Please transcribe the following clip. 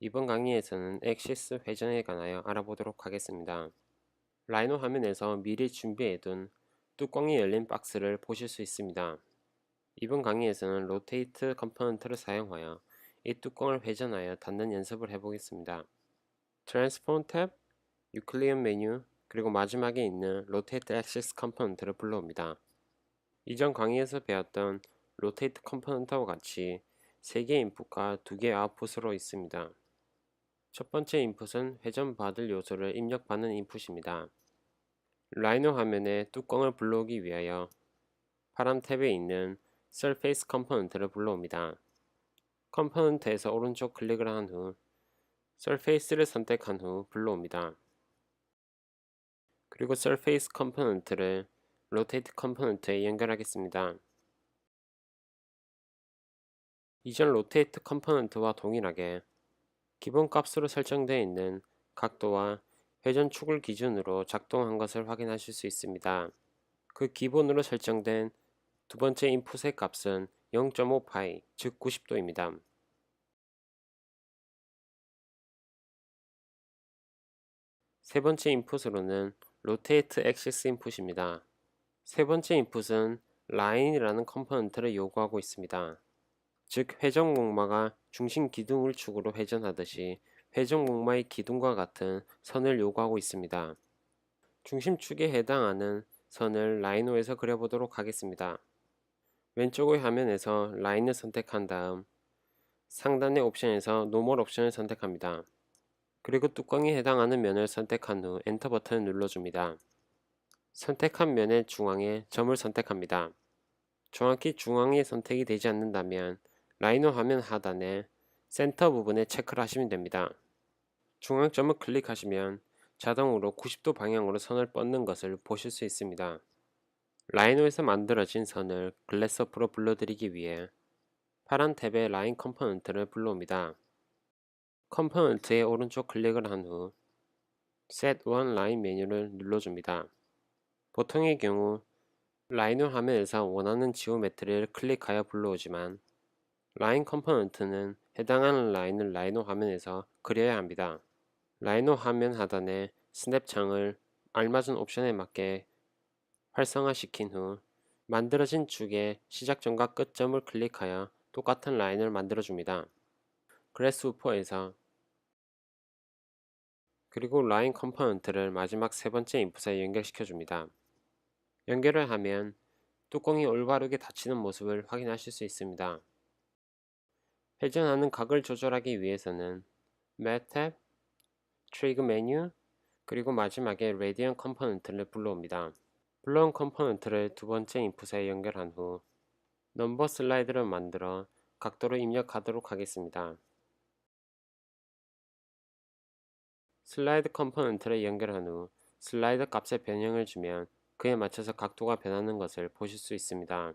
이번 강의에서는 엑시스 회전에 관하여 알아보도록 하겠습니다. 라이노 화면에서 미리 준비해둔 뚜껑이 열린 박스를 보실 수 있습니다. 이번 강의에서는 로테이트 컴포넌트를 사용하여 이 뚜껑을 회전하여 닫는 연습을 해보겠습니다. 트랜스폼 탭, 유클리언 메뉴, 그리고 마지막에 있는 로테이트 액시스 컴포넌트를 불러옵니다. 이전 강의에서 배웠던 로테이트 컴포넌트와 같이 3개의 인풋과 2개의 아웃풋으로 있습니다. 첫 번째 인풋은 회전 받을 요소를 입력받는 인풋입니다. 라이노 화면에 뚜껑을 불러오기 위하여 파란 탭에 있는 Surface 컴포넌트를 불러옵니다. 컴포넌트에서 오른쪽 클릭을 한 후 Surface를 선택한 후 불러옵니다. 그리고 Surface 컴포넌트를 Rotate 컴포넌트에 연결하겠습니다. 이전 Rotate 컴포넌트와 동일하게 기본 값으로 설정되어 있는 각도와 회전축을 기준으로 작동한 것을 확인하실 수 있습니다. 그 기본으로 설정된 두 번째 인풋의 값은 0.5파이, 즉 90도입니다. 세 번째 인풋으로는 Rotate Axis 인풋입니다. 세 번째 인풋은 Line이라는 컴포넌트를 요구하고 있습니다. 즉 회전 목마가 중심 기둥을 축으로 회전하듯이 회전 목마의 기둥과 같은 선을 요구하고 있습니다. 중심축에 해당하는 선을 라이노에서 그려보도록 하겠습니다. 왼쪽의 화면에서 라인을 선택한 다음 상단의 옵션에서 노멀 옵션을 선택합니다. 그리고 뚜껑에 해당하는 면을 선택한 후 엔터 버튼을 눌러줍니다. 선택한 면의 중앙에 점을 선택합니다. 정확히 중앙에 선택이 되지 않는다면 라이노 화면 하단에 센터 부분에 체크를 하시면 됩니다. 중앙점을 클릭하시면 자동으로 90도 방향으로 선을 뻗는 것을 보실 수 있습니다. 라이노에서 만들어진 선을 글래스업으로 불러드리기 위해 파란 탭의 라인 컴포넌트를 불러옵니다. 컴포넌트의 오른쪽 클릭을 한 후 Set One Line 메뉴를 눌러줍니다. 보통의 경우 라이노 화면에서 원하는 지오메트리를 클릭하여 불러오지만 라인 컴포넌트는 해당하는 라인을 라이노 화면에서 그려야 합니다. 라이노 화면 하단에 스냅 창을 알맞은 옵션에 맞게 활성화시킨 후 만들어진 축의 시작점과 끝점을 클릭하여 똑같은 라인을 만들어줍니다. 그래스우퍼에서 그리고 라인 컴포넌트를 마지막 세 번째 인풋에 연결시켜줍니다. 연결을 하면 뚜껑이 올바르게 닫히는 모습을 확인하실 수 있습니다. 회전하는 각을 조절하기 위해서는 Mat 탭, 트리그 메뉴, 그리고 마지막에 레디언 컴포넌트를 불러옵니다. 불러온 컴포넌트를 두 번째 인풋에 연결한 후 넘버 슬라이드를 만들어 각도를 입력하도록 하겠습니다. 슬라이드 컴포넌트를 연결한 후 슬라이드 값에 변형을 주면 그에 맞춰서 각도가 변하는 것을 보실 수 있습니다.